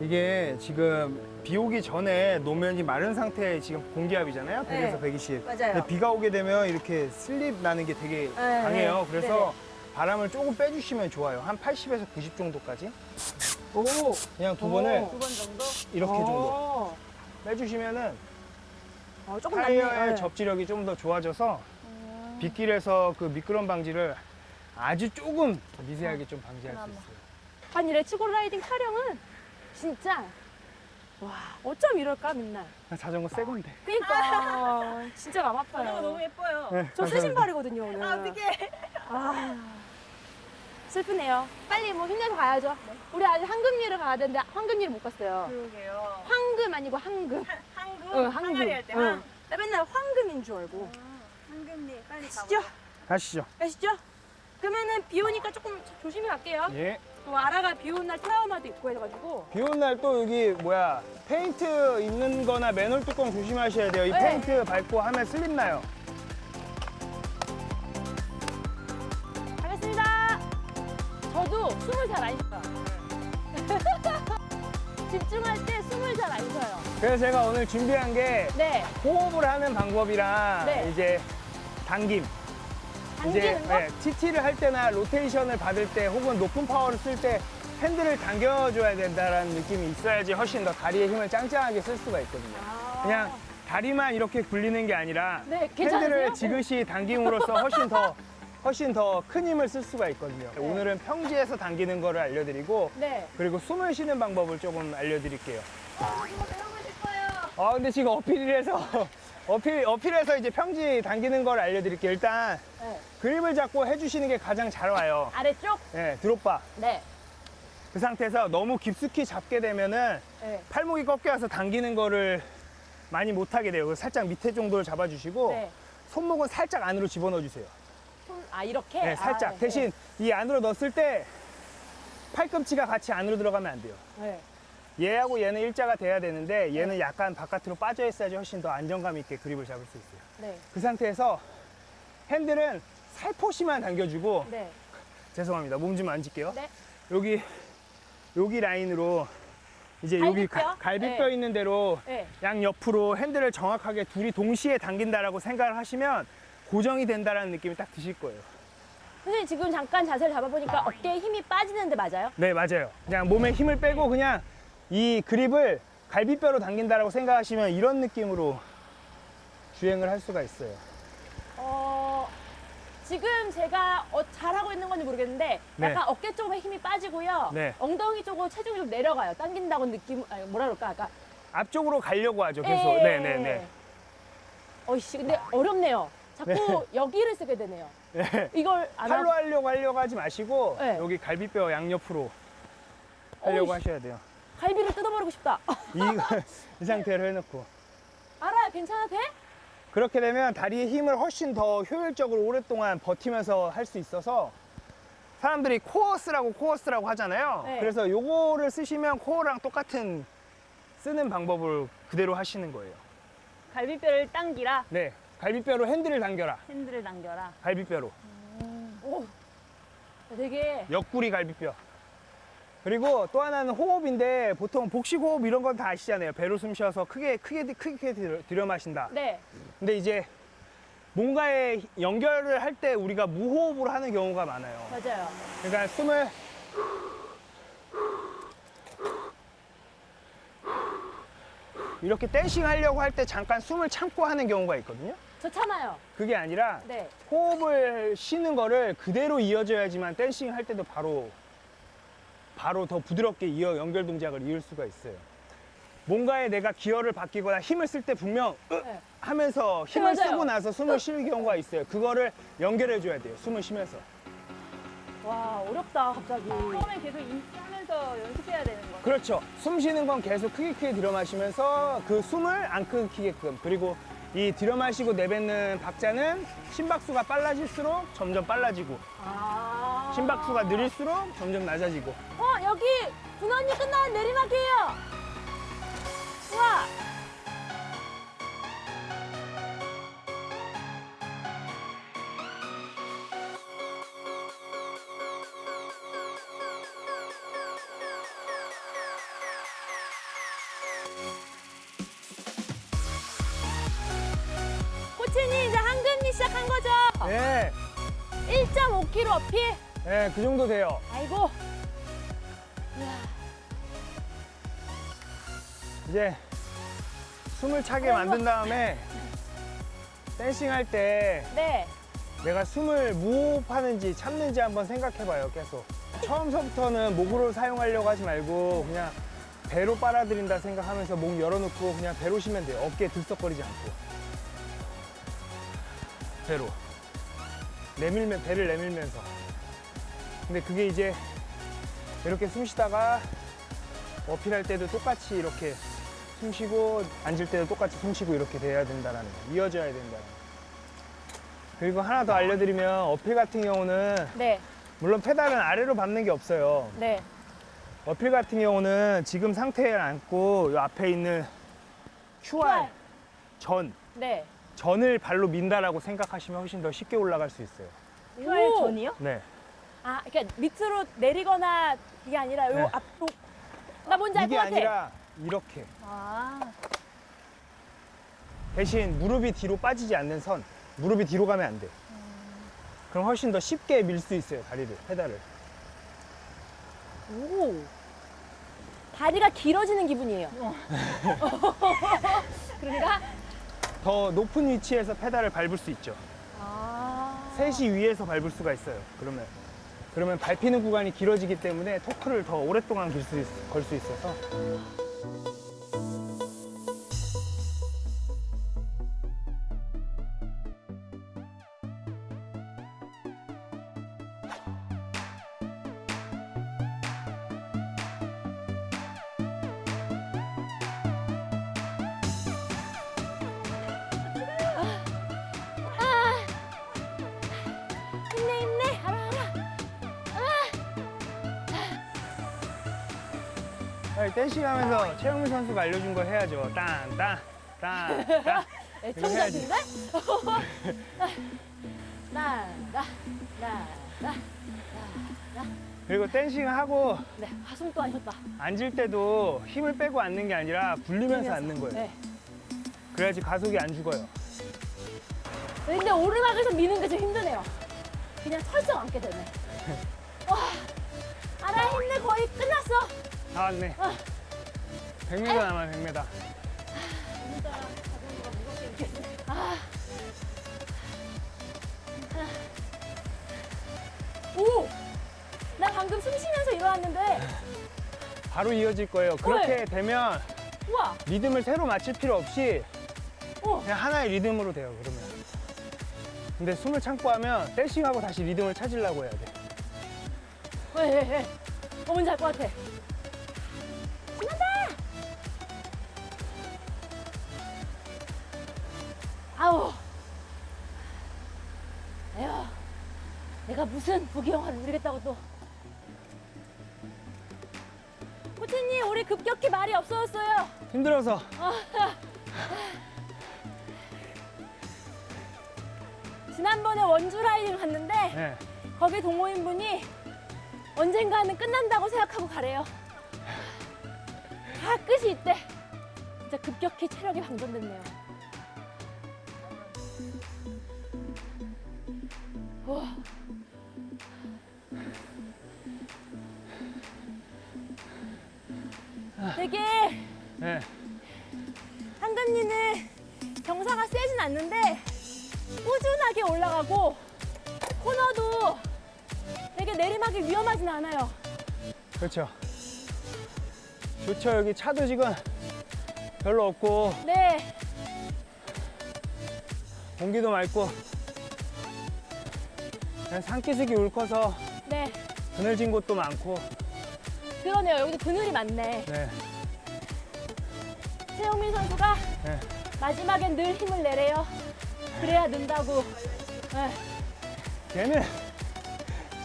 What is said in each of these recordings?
이게 지금 비 오기 전에 노면이 마른 상태의 지금 공기압이잖아요. 100에서 네. 120. 맞아요. 근데 비가 오게 되면 이렇게 슬립 나는 게 되게 네, 강해요. 네. 그래서 바람을 조금 빼주시면 좋아요. 한 80에서 90 정도까지. 오. 그냥 두 번을 두 번 정도? 이렇게 정도 오. 빼주시면은 어, 조금 타이어의. 네. 접지력이 좀 더 좋아져서 빗길에서 그 미끄럼 방지를 아주 조금 미세하게 좀 방지할 수 있어요. 아니 레츠고 라이딩 촬영은 진짜 와 어쩜 이럴까 맨날 자전거 새 건데. 그니까 진짜 맘 아파요 어, 너무 예뻐요. 네, 저 새 감사합니다. 신발이거든요 오늘 아, 어떡해. 아, 슬프네요 빨리 뭐 힘내서 가야죠 우리 아직 황금리를 가야 되는데 황금리를 못 갔어요 그러게요. 황금 아니고 황금 한국 응 황금 항아리 할 때. 응. 응. 나 맨날 황금인 줄 알고 황금리 빨리 가시죠 가보자. 가시죠. 가시죠 그러면은 비 오니까 조금 조심히 갈게요 예. 또 아라가 비 오는 날 트라우마도 있고 해가지고 비 오는 날또 여기 뭐야 페인트 있는 거나 맨홀 뚜껑 조심하셔야 돼요. 이 네. 페인트 밟고 하면 슬립 나요. 가겠습니다. 저도 숨을 잘 안 쉬어요. 집중할 때 숨을 잘 안 쉬어요. 그래서 제가 오늘 준비한 게 네. 호흡을 하는 방법이랑 네. 이제 당김. 당기는 거? 네, TT를 할 때나 로테이션을 받을 때 혹은 높은 파워를 쓸 때 핸들을 당겨줘야 된다라는 느낌이 있어야지 훨씬 더 다리의 힘을 짱짱하게 쓸 수가 있거든요. 아. 그냥 다리만 이렇게 굴리는 게 아니라 네, 괜찮으세요? 핸들을 지그시 당김으로써 훨씬 더 훨씬 더 큰 힘을 쓸 수가 있거든요. 오늘은 평지에서 당기는 거를 알려드리고 네. 그리고 숨을 쉬는 방법을 조금 알려드릴게요. 아, 이거 싶어요. 아 근데 지금 어필해서 어필 어필해서 이제 평지 당기는 걸 알려드릴게요. 일단 네. 그립을 잡고 해주시는 게 가장 잘 와요. 아래쪽? 네, 드롭바. 네. 그 상태에서 너무 깊숙이 잡게 되면은 네. 팔목이 꺾여서 당기는 거를 많이 못 하게 돼요. 그래서 살짝 밑에 정도를 잡아주시고 네. 손목은 살짝 안으로 집어넣어 주세요. 손, 아, 이렇게? 네, 살짝. 아, 네. 대신 이 안으로 넣었을 때 팔꿈치가 같이 안으로 들어가면 안 돼요. 네. 얘하고 얘는 일자가 돼야 되는데 얘는 약간 바깥으로 빠져 있어야지 훨씬 더 안정감 있게 그립을 잡을 수 있어요. 네. 그 상태에서 핸들은 살포시만 당겨주고 네. 죄송합니다. 몸 좀 만질게요. 네. 여기 여기 라인으로 이제 여기 갈비뼈? 가- 갈비뼈 네. 있는 대로 네. 양 옆으로 핸들을 정확하게 둘이 동시에 당긴다라고 생각을 하시면 고정이 된다라는 느낌이 딱 드실 거예요. 선생님 지금 잠깐 자세를 잡아보니까 어깨에 힘이 빠지는데 맞아요? 네, 맞아요. 그냥 몸에 힘을 빼고 그냥 이 그립을 갈비뼈로 당긴다라고 생각하시면 이런 느낌으로 주행을 할 수가 있어요. 어, 지금 제가 어, 잘하고 있는 건지 모르겠는데 네. 약간 어깨 쪽에 힘이 빠지고요. 네. 엉덩이 쪽으로 체중이 좀 내려가요. 당긴다고 느낌, 아니, 뭐라 그럴까? 아까. 앞쪽으로 가려고 하죠, 계속. 예. 네, 네, 네. 어이씨, 근데 어렵네요. 자꾸 여기를 쓰게 되네요. 네. 이걸 안 팔로 하고. 하려고 하려고 하지 마시고 네. 여기 갈비뼈 양옆으로 하려고 어이씨. 하셔야 돼요. 갈비를 뜯어버리고 싶다. 이, 이 상태로 해놓고. 알아요? 괜찮아? 돼? 그렇게 되면 다리의 힘을 훨씬 더 효율적으로 오랫동안 버티면서 할 수 있어서 사람들이 코어스라고 코어스라고 하잖아요. 네. 그래서 요거를 쓰시면 코어랑 똑같은 쓰는 방법을 그대로 하시는 거예요. 갈비뼈를 당기라. 네. 갈비뼈로 핸들을 당겨라. 핸들을 당겨라. 갈비뼈로. 오. 되게 옆구리 갈비뼈. 그리고 또 하나는 호흡인데 보통 복식 호흡 이런 건 다 아시잖아요. 배로 숨 쉬어서 크게 크게 크게 들여, 들여 마신다. 네. 근데 이제 뭔가에 연결을 할 때 우리가 무호흡으로 하는 경우가 많아요. 맞아요. 그러니까 숨을 이렇게 댄싱 하려고 할 때 잠깐 숨을 참고 하는 경우가 있거든요. 저 참아요. 그게 아니라 네. 호흡을 쉬는 거를 그대로 이어져야지만 댄싱 할 때도 바로 바로 더 부드럽게 이어 연결 동작을 이을 수가 있어요. 뭔가에 내가 기어를 바뀌거나 힘을 쓸 때 분명 으 네. 하면서 힘을 맞아요. 쓰고 나서 숨을 쉴 경우가 있어요. 그거를 연결해 줘야 돼요. 숨을 쉬면서. 와, 어렵다, 갑자기. 처음에 계속 인지하면서 연습해야 되는 거. 그렇죠. 숨 쉬는 건 계속 크게 크게 들여 마시면서 그 숨을 안 끊기게끔 그리고 이 들여 마시고 내뱉는 박자는 심박수가 빨라질수록 점점 빨라지고 아. 심박수가 느릴수록 점점 낮아지고 어, 여기 분원이 끝난 내리막이에요. 와. 코치님 이제 한금리 시작한 거죠? 네, 1.5km 어필. 네, 그 정도 돼요. 아이고. 이제 숨을 차게 만든 다음에 댄싱 할 때 네. 내가 숨을 무호흡하는지 참는지 한번 생각해봐요, 계속. 처음서부터는 목으로 사용하려고 하지 말고 그냥 배로 빨아들인다 생각하면서 목 열어놓고 그냥 배로 쉬면 돼요. 어깨 들썩거리지 않고. 배로. 내밀면, 배를 내밀면서. 근데 그게 이제 이렇게 숨 쉬다가 어필할 때도 똑같이 이렇게 숨 쉬고 앉을 때도 똑같이 숨 쉬고 이렇게 돼야 된다는 거. 이어져야 된다는 거. 그리고 하나 더 알려드리면 어필 같은 경우는 네. 물론 페달은 아래로 밟는 게 없어요. 네. 어필 같은 경우는 지금 상태에 앉고 이 앞에 있는 QR QR. 전 네. 전을 발로 민다라고 생각하시면 훨씬 더 쉽게 올라갈 수 있어요. QR 오. 전이요? 네. 아, 그러니까 밑으로 내리거나 이게 아니라 요 네. 앞으로. 나 뭔지 알 것 이게 같아. 아니라 이렇게 아. 대신 무릎이 뒤로 빠지지 않는 선 무릎이 뒤로 가면 안 돼. 그럼 훨씬 더 쉽게 밀 수 있어요 다리를 페달을. 오. 다리가 길어지는 기분이에요. 그러니까 더 높은 위치에서 페달을 밟을 수 있죠. 아. 셋이 위에서 밟을 수가 있어요. 그러면 그러면 밟히는 구간이 길어지기 때문에 토크를 더 오랫동안 걸 수 있어서 댄싱 하면서 최영민 선수가 알려준 거 해야죠. 땅, 땅, 땅, 땅. 애청자인데? 나, 나, 나, 나. 그리고 댄싱 하고 네, 가슴 또 하셨다. 앉을 때도 힘을 빼고 앉는 게 아니라 불리면서 앉는 거예요. 네. 그래야지 가속이 안 죽어요. 근데 오르막에서 미는 게 좀 힘드네요. 그냥 설정 앉게 되네. 다 왔네. 어. 100m 남아요, 100m. 아. 오, 나 방금 숨 쉬면서 일어났는데, 바로 이어질 거예요. 그렇게 되면 우와, 리듬을 새로 맞출 필요 없이 오, 그냥 하나의 리듬으로 돼요, 그러면. 근데 숨을 참고 하면 댄싱하고 다시 리듬을 찾으려고 해야 돼. 왜, 왜, 왜? 어, 뭔지 알 것 같아. 아우. 에휴, 내가 무슨 부귀영화를 누리겠다고 또. 코치님, 우리 급격히 말이 없어졌어요. 힘들어서. 지난번에 원주 라이딩 갔는데, 네. 거기 동호인분이 언젠가는 끝난다고 생각하고 가래요. 다 끝이 있대. 진짜 급격히 체력이 방전됐네요. 우와. 되게 네. 한금리는 경사가 세진 않는데 꾸준하게 올라가고 코너도 되게 내리막이 위험하진 않아요. 그렇죠. 좋죠. 여기 차도 지금 별로 없고 네, 공기도 맑고 그냥 산기슭이 울커서 네, 그늘진 곳도 많고 그러네요. 여기도 그늘이 많네. 네. 최영민 선수가 네. 마지막엔 늘 힘을 내래요. 그래야 는다고. 네. 걔는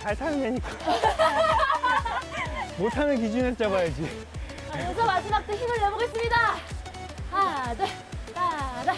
잘 타는 애니까 못하는 기준에 잡아야지. 그래서 마지막 때 힘을 내보겠습니다. 하나, 둘, 하나,